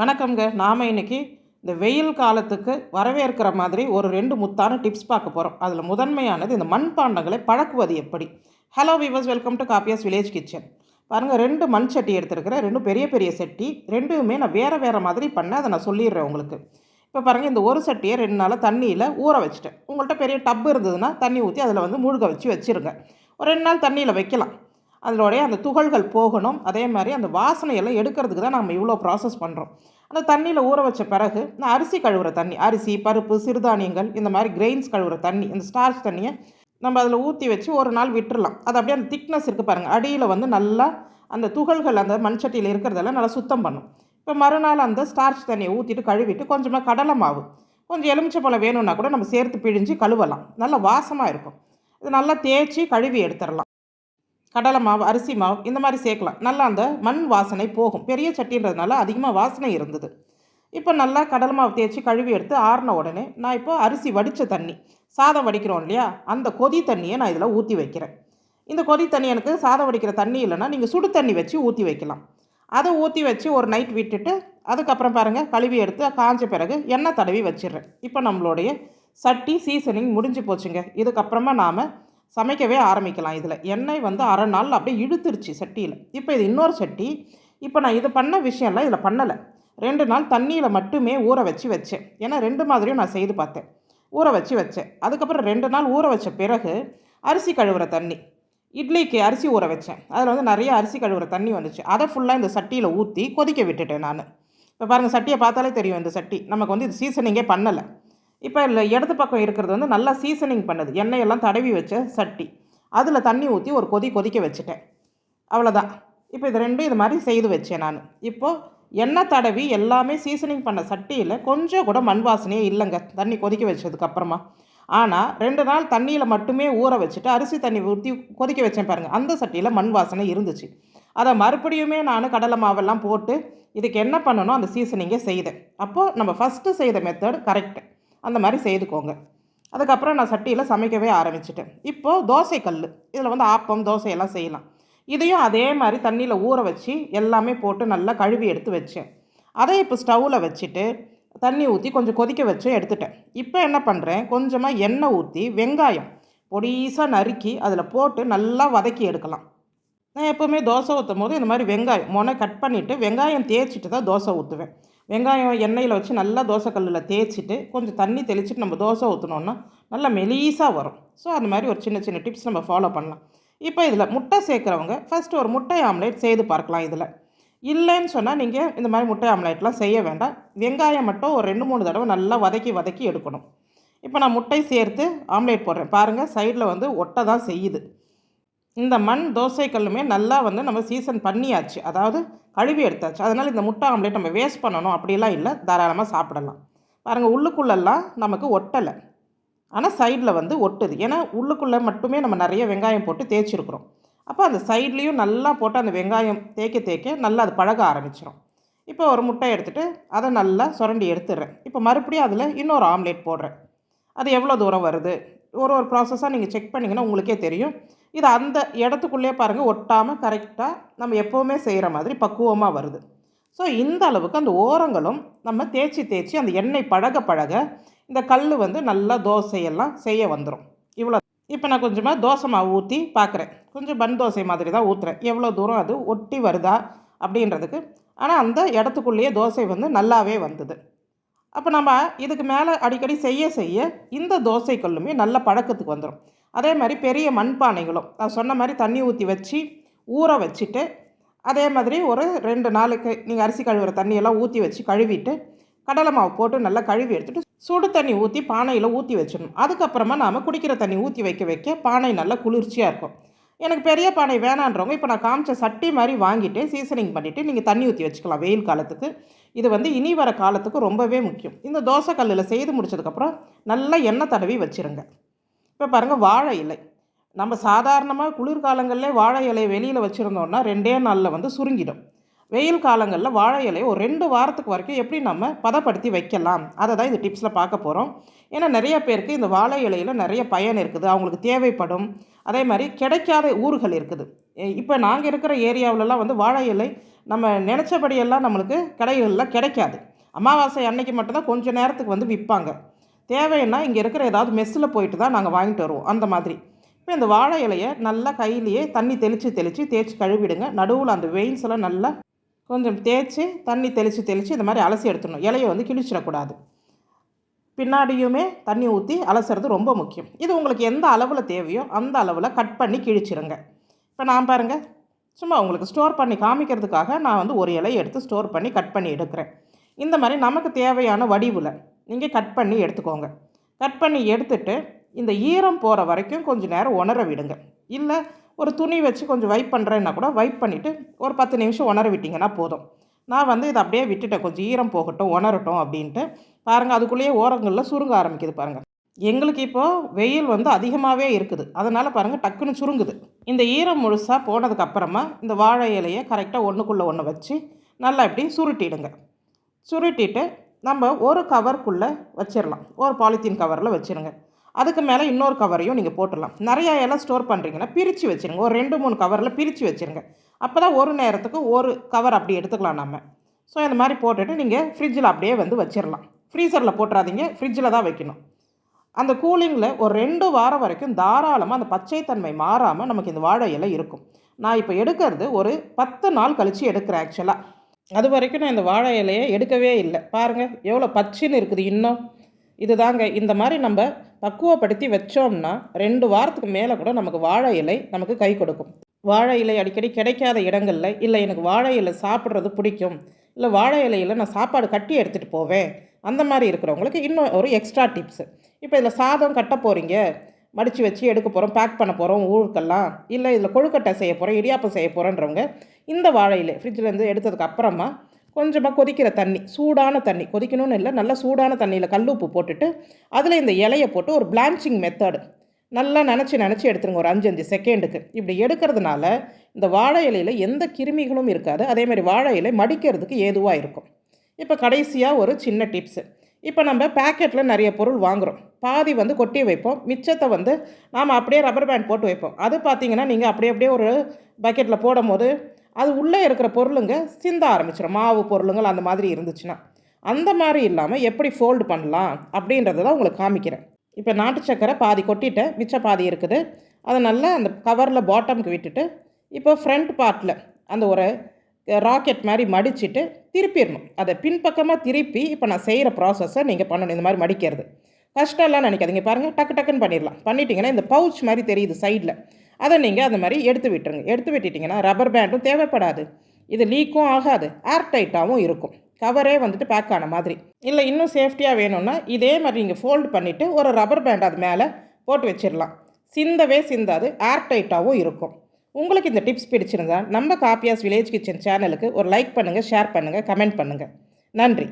வணக்கம்ங்க. நாம் இன்னைக்கு இந்த வெயில் காலத்துக்கு வரவேற்கிற மாதிரி ஒரு ரெண்டு முத்தான டிப்ஸ் பார்க்க போகிறோம் அதில் முதன்மையானது இந்த மண்பாண்டங்களை பழக்குவது எப்படி? Hello viewers welcome to Kappiyas village kitchen பாருங்கள் ரெண்டு மண் சட்டி எடுத்துருக்கிறேன் ரெண்டும் பெரிய பெரிய சட்டி ரெண்டுமே நான் வேறு வேறு மாதிரி பண்ணேன். அதை நான் சொல்லிடுறேன் உங்களுக்கு. இப்போ பாருங்கள் இந்த ஒரு சட்டியை ரெண்டு நாளாக தண்ணியில் ஊற வச்சுட்டேன். உங்கள்கிட்ட பெரிய டப் இருந்ததுன்னா தண்ணி ஊற்றி அதில் வந்து மூழ்க வச்சு வச்சுருங்க. ஒரு ரெண்டு நாள் தண்ணியில் வைக்கலாம். அதனுடைய அந்த துகள்கள் போகணும். அதே மாதிரி அந்த வாசனையெல்லாம் எடுக்கிறதுக்கு தான் நம்ம இவ்வளோ ப்ராசஸ் பண்ணுறோம் அந்த தண்ணியில் ஊற வச்ச பிறகு நான் அரிசி கழுவுற தண்ணி அரிசி பருப்பு சிறுதானியங்கள் இந்த மாதிரி கிரெயின்ஸ் கழுவுற தண்ணி இந்த ஸ்டார்ச் தண்ணியை நம்ம அதில் ஊற்றி வச்சு ஒரு நாள் விட்டுறலாம். அது அப்படியே அந்த திக்னஸ் இருக்குது பாருங்கள் அடியில் வந்து நல்லா அந்த துகள்கள் அந்த மண்சட்டியில் இருக்கிறதெல்லாம் நல்லா சுத்தம் பண்ணும். இப்போ மறுநாள் அந்த ஸ்டார்ச் தண்ணியை ஊற்றிட்டு கழுவிட்டு கொஞ்சமாக கடலை மாவு கொஞ்சம் எலுமிச்சை பழம் வேணும்னா கூட நம்ம சேர்த்து பிழிஞ்சு கழுவலாம். நல்ல வாசமாக இருக்கும். இது நல்லா தேய்ச்சி கழுவி எடுத்துடலாம் கடலை மாவு அரிசி மாவு இந்த மாதிரி சேர்க்கலாம். நல்லா அந்த மண் வாசனை போகும். பெரிய சட்டின்றதுனால அதிகமாக வாசனை இருந்தது. இப்போ நல்லா கடலை மாவு தேய்ச்சி கழுவி எடுத்து ஆறின உடனே நான் இப்போ அரிசி வடித்த தண்ணி சாதம் வடிக்கிறோம் இல்லையா? அந்த கொதி தண்ணியை நான் இதில் ஊற்றி வைக்கிறேன். இந்த கொதி தண்ணி எனக்கு சாதம் வடிக்கிற தண்ணி இல்லைன்னா நீங்கள் சுடு தண்ணி வச்சு ஊற்றி வைக்கலாம். அதை ஊற்றி வச்சு ஒரு நைட் விட்டுட்டு அதுக்கப்புறம் பாருங்கள் கழுவி எடுத்து காஞ்ச பிறகு எண்ணெய் தடவி வச்சிடுறேன். இப்போ நம்மளுடைய சட்டி சீசனிங் முடிஞ்சு போச்சுங்க. இதுக்கப்புறமா நாம் சமைக்கவே ஆரம்பிக்கலாம் இதில். எண்ணெய் வந்து அரை நாள் அப்படியே இழுத்துருச்சு சட்டியில். இப்போ இது இன்னொரு சட்டி. இப்போ நான் இது பண்ண விஷயம்லாம் இதில் பண்ணலை. ரெண்டு நாள் தண்ணியில் மட்டுமே ஊற வச்சு வச்சேன். ஏன்னா ரெண்டு மாதிரியும் நான் செய்து பார்த்தேன். ஊற வச்சு வச்சேன். அதுக்கப்புறம் ரெண்டு நாள் ஊற வச்ச பிறகு அரிசி கழுவுற தண்ணி. இட்லிக்கு அரிசி ஊற வச்சேன். அதில் வந்து நிறைய அரிசி கழுவுற தண்ணி வந்துச்சு. அதை ஃபுல்லாக இந்த சட்டியில் ஊற்றி கொதிக்க விட்டுட்டேன் நான். இப்போ பாருங்கள் சட்டியை பார்த்தாலே தெரியும் இந்த சட்டி. நமக்கு வந்து இது சீசனிங்கே பண்ணலை. இப்போ இல்லை இடது பக்கம் இருக்கிறது வந்து நல்லா சீசனிங் பண்ணது. எண்ணெயெல்லாம் தடவி வச்ச சட்டி. அதில் தண்ணி ஊற்றி ஒரு கொதி கொதிக்க வச்சுட்டேன். அவ்வளோதான். இப்போ இது ரெண்டும் இது மாதிரி செய்து வச்சேன் நான். இப்போது எண்ணெய் தடவி எல்லாமே சீசனிங் பண்ண சட்டியில் கொஞ்சம் கூட மண் வாசனையே இல்லைங்க. தண்ணி கொதிக்க வச்சதுக்கப்புறமா ஆனால் ரெண்டு நாள் தண்ணியில் மட்டுமே ஊற வச்சுட்டு அரிசி தண்ணி ஊற்றி கொதிக்க வச்சேன் பாருங்கள் அந்த சட்டியில் மண் வாசனை இருந்துச்சு. அதை மறுபடியுமே நான் கடலை மாவெல்லாம் போட்டு இதுக்கு என்ன பண்ணணும் அந்த சீசனிங்கே செய்தேன். அப்போது நம்ம ஃபஸ்ட்டு செய்த மெத்தட் கரெக்டு அந்த மாதிரி செய்துக்கோங்க. அதுக்கப்புறம் நான் சட்டியில் சமைக்கவே ஆரம்பிச்சிட்டேன். இப்போது தோசை கல் இதில் வந்து ஆப்பம் தோசையெல்லாம் செய்யலாம். இதையும் அதே மாதிரி தண்ணியில் ஊற வச்சு எல்லாமே போட்டு நல்லா கழுவி எடுத்து வச்சேன். அதை இப்போ ஸ்டவ்வில் வச்சுட்டு தண்ணி ஊற்றி கொஞ்சம் கொதிக்க வச்சு எடுத்துட்டேன். இப்போ என்ன பண்ணுறேன் கொஞ்சமாக எண்ணெய் ஊற்றி வெங்காயம் பொடிசாக நறுக்கி அதில் போட்டு நல்லா வதக்கி எடுக்கலாம். நான் எப்போவுமே தோசை ஊற்றும் போது இந்த மாதிரி வெங்காயம் முனை கட் பண்ணிவிட்டு வெங்காயம் தேய்ச்சிட்டு தான் தோசை ஊற்றுவேன் வெங்காயம் எண்ணெயில் வச்சு நல்லா தோசை கல்லில் தேய்ச்சிட்டு கொஞ்சம் தண்ணி தெளிச்சிட்டு நம்ம தோசை ஊற்றினோன்னா நல்லா மெலீஸாக வரும். ஸோ அந்த மாதிரி ஒரு சின்ன சின்ன டிப்ஸ் நம்ம ஃபாலோ பண்ணலாம். இப்போ இதில் முட்டை சேர்க்குறவங்க ஃபஸ்ட்டு ஒரு முட்டை ஆம்லேட் செய்து பார்க்கலாம் இதில். இல்லைன்னு சொன்னால் நீங்கள் இந்த மாதிரி முட்டை ஆம்லேட்லாம் செய்ய வேண்டாம். வெங்காயம் மட்டும் ஒரு ரெண்டு மூணு தடவை நல்லா வதக்கி வதக்கி எடுக்கணும். இப்போ நான் முட்டை சேர்த்து ஆம்லேட் போடுறேன். பாருங்கள் சைடில் வந்து ஒட்டை தான் செய்யுது. இந்த மண் தோசை கல்லுமே நல்லா வந்து நம்ம சீசன் பண்ணியாச்சு. அதாவது கழுவி எடுத்தாச்சு. அதனால் இந்த முட்டை ஆம்லேட் நம்ம வேஸ்ட் பண்ணணும். அப்படிலாம் இல்லை. தாராளமாக சாப்பிடலாம். பாருங்கள் உள்ளுக்குள்ளெல்லாம் நமக்கு ஒட்டலை. ஆனால் சைடில் வந்து ஒட்டுது. ஏன்னா உள்ளுக்குள்ளே மட்டுமே நம்ம நிறைய வெங்காயம் போட்டு தேய்ச்சிருக்கிறோம். அப்போ அந்த சைட்லேயும் நல்லா போட்டு அந்த வெங்காயம் தேய்க்க தேய்க்க நல்லா அது பழக ஆரம்பிச்சிடும் இப்போ ஒரு முட்டை எடுத்துகிட்டு அதை நல்லா சுரண்டி எடுத்துடுறேன். இப்போ மறுபடியும் அதில் இன்னொரு ஆம்லேட் போடுறேன். அது எவ்வளோ தூரம் வருது? ஒரு ஒரு ப்ராசஸாக நீங்கள் செக் பண்ணிங்கன்னா உங்களுக்கே தெரியும். இது அந்த இடத்துக்குள்ளே பாருங்கள் ஒட்டாமல் கரெக்டாக நம்ம எப்போவுமே செய்கிற மாதிரி பக்குவமாக வருது. ஸோ இந்த அளவுக்கு அந்த ஓரங்களும் நம்ம தேய்ச்சி தேய்ச்சி அந்த எண்ணெய் பழக பழக இந்த கல் வந்து நல்லா தோசையெல்லாம் செய்ய வந்துடும் இவ்வளோ. இப்போ நான் கொஞ்சமாக தோசை மாவு ஊற்றி பார்க்குறேன். கொஞ்சம் பன் தோசை மாதிரி தான் ஊற்றுறேன் எவ்வளோ தூரம் அது ஒட்டி வருதா அப்படின்றதுக்கு. ஆனால் அந்த இடத்துக்குள்ளேயே தோசை வந்து நல்லாவே வந்தது. அப்போ நம்ம இதுக்கு மேலே அடிக்கடி செய்ய செய்ய இந்த தோசை கல்லுமே நல்ல பழக்கத்துக்கு வந்துடும் அதே மாதிரி பெரிய மண்பானைகளும் நான் சொன்ன மாதிரி தண்ணி ஊற்றி வச்சு ஊற வச்சுட்டு அதே மாதிரி ஒரு ரெண்டு நாளுக்கு நீங்கள் அரிசி கழுவுற தண்ணியெல்லாம் ஊற்றி வச்சு கழுவிட்டு கடலை மாவு போட்டு நல்லா கழுவி எடுத்துகிட்டு சுடு தண்ணி ஊற்றி பானையில் ஊற்றி வச்சிடணும். அதுக்கப்புறமா நாம் குடிக்கிற தண்ணி ஊற்றி வைக்க வைக்க பானை நல்லா குளிர்ச்சியாக இருக்கும். எனக்கு பெரிய பானை வேணான்றவங்க இப்போ நான் காமிச்ச சட்டி மாதிரி வாங்கிட்டு சீசனிங் பண்ணிவிட்டு நீங்கள் தண்ணி ஊற்றி வச்சுக்கலாம் வெயில் காலத்துக்கு. இது வந்து இனி வர காலத்துக்கு ரொம்பவே முக்கியம். இந்த தோசை கல்லில் செய்து முடிச்சதுக்கப்புறம் நல்லா எண்ணெய் தடவி வச்சுருங்க. இப்போ பாருங்கள் வாழை இலை. நம்ம சாதாரணமாக குளிர்காலங்களில் வாழை இலையை வெளியில் வச்சுருந்தோன்னா ரெண்டே நாளில் வந்து சுருங்கிடும். வெயில் காலங்களில் வாழை இலையை ஒரு ரெண்டு வாரத்துக்கு வரைக்கும் எப்படி நம்ம பதப்படுத்தி வைக்கலாம்? அதை தான் இந்த டிப்ஸில் பார்க்க போகிறோம் ஏன்னா நிறைய பேருக்கு இந்த வாழை இலையில் நிறைய பயன் இருக்குது. அவங்களுக்கு தேவைப்படும். அதே மாதிரி கிடைக்காத ஊர்கள் இருக்குது. இப்போ நாங்கள் இருக்கிற ஏரியாவிலலாம் வந்து வாழை இலை நம்ம நினச்சபடியெல்லாம் நம்மளுக்கு கடைகளில் கிடைக்காது. அமாவாசை அன்னைக்கு மட்டும்தான் கொஞ்சம் நேரத்துக்கு வந்து விற்பாங்க. தேவைன்னா இங்கே இருக்கிற ஏதாவது மெஸ்ஸில் போயிட்டு தான் நாங்கள் வாங்கிட்டு வருவோம். அந்த மாதிரி. இப்போ இந்த வாழை இலையை நல்லா கையிலேயே தண்ணி தெளித்து தெளித்து தேய்ச்சி கழுவிடுங்க. நடுவில் அந்த வெயின்ஸ் எல்லாம் நல்லா கொஞ்சம் தேய்ச்சி தண்ணி தெளித்து தெளித்து இந்த மாதிரி அலசி எடுத்துடணும். இலையை வந்து கிழிச்சிடக்கூடாது. பின்னாடியுமே தண்ணி ஊற்றி அலசுறது ரொம்ப முக்கியம். இது உங்களுக்கு எந்த அளவில் தேவையோ அந்த அளவில் கட் பண்ணி கிழிச்சிருங்க. இப்போ நான் பாருங்கள் சும்மா உங்களுக்கு ஸ்டோர் பண்ணி காமிக்கிறதுக்காக நான் வந்து ஒரு இலையை எடுத்து ஸ்டோர் பண்ணி கட் பண்ணி எடுக்கிறேன். இந்த மாதிரி நமக்கு தேவையான வடிவில் நீங்கள் கட் பண்ணி எடுத்துக்கோங்க. கட் பண்ணி எடுத்துட்டு இந்த ஈரம் போகிற வரைக்கும் கொஞ்சம் நேரம் உணர விடுங்க. இல்லை ஒரு துணி வச்சு கொஞ்சம் வைப் பண்ணுறேன்னா கூட வைப் பண்ணிவிட்டு ஒரு பத்து நிமிஷம் உணர விட்டிங்கன்னா போதும். நான் வந்து இதை அப்படியே விட்டுட்டேன். கொஞ்சம் ஈரம் போகட்டும் உணரட்டும் அப்படின்ட்டு. பாருங்கள் அதுக்குள்ளேயே ஓரங்களில் சுருங்க ஆரம்பிக்குது பாருங்கள் எங்களுக்கு இப்போது வெயில் வந்து அதிகமாகவே இருக்குது. அதனால் பாருங்கள் டக்குன்னு சுருங்குது. இந்த ஈரம் முழுசாக போனதுக்கப்புறமா இந்த வாழை இலையை கரெக்டாக ஒன்றுக்குள்ளே ஒன்று வச்சு நல்லா இப்படி சுருட்டிடுங்க. சுருட்டிட்டு நம்ம ஒரு கவருக்குள்ளே வச்சிடலாம் ஒரு பாலித்தீன் கவரில் வச்சுருங்க. அதுக்கு மேலே இன்னொரு கவரையும் நீங்கள் போட்டுடலாம். நிறையா இலை ஸ்டோர் பண்ணுறீங்கன்னா பிரித்து வச்சுருங்க. ஒரு ரெண்டு மூணு கவரில் பிரித்து வச்சுருங்க. அப்போ தான் ஒரு நேரத்துக்கு ஒரு கவர் அப்படி எடுத்துக்கலாம் நம்ம ஸோ இந்த மாதிரி போட்டுட்டு நீங்கள் ஃப்ரிட்ஜில் அப்படியே வந்து வச்சிடலாம். ஃப்ரீசரில் போட்டுறாதீங்க. ஃப்ரிட்ஜில் தான் வைக்கணும். அந்த கூலிங்கில் ஒரு ரெண்டு வாரம் வரைக்கும் தாராளமாக அந்த பச்சைத்தன்மை மாறாமல் நமக்கு இந்த வாழை இலை இருக்கும். நான் இப்போ எடுக்கிறது ஒரு பத்து நாள் கழித்து எடுக்கிறேன் ஆக்சுவலாக அது வரைக்கும் நான் இந்த வாழை இலையை எடுக்கவே இல்லை. பாருங்கள் எவ்வளோ பச்சின்னு இருக்குது இன்னும். இதுதாங்க. இந்த மாதிரி நம்ம பக்குவப்படுத்தி வச்சோம்னா ரெண்டு வாரத்துக்கு மேலே கூட நமக்கு வாழை இலை நமக்கு கை கொடுக்கும். வாழை இலை அடிக்கடி கிடைக்காத இடங்களில் இல்லை எனக்கு வாழை இலை சாப்பிட்றது பிடிக்கும். இல்லை வாழை இலையில் நான் சாப்பாடு கட்டி எடுத்துகிட்டு போவேன். அந்த மாதிரி இருக்கிறவங்களுக்கு இன்னும் ஒரு எக்ஸ்ட்ரா டிப்ஸு இப்போ இதில் சாதம் கட்ட போகிறீங்க மடித்து வச்சு எடுக்க போகிறோம் பேக் பண்ண போகிறோம் ஊருக்கெல்லாம். இல்லை இதில் கொழுக்கட்டை செய்ய போகிறோம் இடியாப்பம் செய்ய போகிறோன்றவங்க இந்த வாழை இலை ஃப்ரிட்ஜிலேருந்து எடுத்ததுக்கு அப்புறமா கொஞ்சமாக கொதிக்கிற தண்ணி சூடான தண்ணி. கொதிக்கணும்னு இல்லை நல்லா சூடான தண்ணியில் கல் உப்பு போட்டுட்டு அதில் இந்த இலையை போட்டு ஒரு பிளான்ச்சிங் மெத்தடு நல்லா நினச்சி நினச்சி எடுத்துருங்க ஒரு அஞ்சு அஞ்சு செகண்டுக்கு இப்படி எடுக்கிறதுனால இந்த வாழை இலையில் எந்த கிருமிகளும் இருக்காது. அதேமாதிரி வாழை இலை மடிக்கிறதுக்கு ஏதுவாக இருக்கும். இப்போ கடைசியாக ஒரு சின்ன டிப்ஸு இப்போ நம்ம பேக்கெட்டில் நிறைய பொருள் வாங்குகிறோம் பாதி வந்து கொட்டி வைப்போம். மிச்சத்தை வந்து நாம் அப்படியே ரப்பர் பேண்ட் போட்டு வைப்போம். அது பார்த்தீங்கன்னா நீங்கள் அப்படியே அப்படியே ஒரு பக்கெட்டில் போடும்போது அது உள்ளே இருக்கிற பொருளுங்க சிந்த ஆரம்பிச்சிடும் மாவு பொருளுங்கள் அந்த மாதிரி இருந்துச்சுன்னா. அந்த மாதிரி இல்லாமல் எப்படி ஃபோல்டு பண்ணலாம் அப்படின்றத தான் உங்களுக்கு காமிக்கிறேன். இப்போ நாட்டு சக்கரை பாதி கொட்டிட்டேன். மிச்ச பாதி இருக்குது. அதை நல்லா அந்த கவரில் பாட்டமுக்கு விட்டுட்டு இப்போ ஃப்ரண்ட் பார்ட்டில் அந்த ஒரு ராக்கெட் மாதிரி மடிச்சுட்டு திருப்பிடணும். அதை பின்பக்கமாக திருப்பி இப்போ நான் செய்கிற ப்ராசஸை நீங்கள் பண்ணணும். இந்த மாதிரி மடிக்கிறது. கஷ்டம்லாம் நினைக்காதீங்க. பாருங்கள் டக்கு டக்குன்னு பண்ணிடலாம். பண்ணிட்டீங்கன்னா இந்த பவுச் மாதிரி தெரியுது சைடில் அதை நீங்கள் அந்த மாதிரி எடுத்து விட்டுருங்க. எடுத்து விட்டுட்டிங்கன்னா ரப்பர் பேண்டும் தேவைப்படாது. இது லீக்கும் ஆகாது. ஏர் டைட்டாகவும் இருக்கும். கவரே வந்துட்டு பேக் ஆன மாதிரி. இல்லை இன்னும் சேஃப்டியாக வேணும்னா இதே மாதிரி நீங்கள் ஃபோல்டு பண்ணிவிட்டு ஒரு ரப்பர் பேண்ட் அது மேலே போட்டு வச்சிடலாம் சிந்தவே சிந்தாது. ஏர் டைட்டாகவும் இருக்கும். உங்களுக்கு இந்த டிப்ஸ் பிடிச்சிருந்தா நம்ம காப்பியாஸ் வில்லேஜ் கிச்சன் சேனலுக்கு ஒரு லைக் பண்ணுங்கள் ஷேர் பண்ணுங்கள் கமெண்ட் பண்ணுங்கள் நன்றி.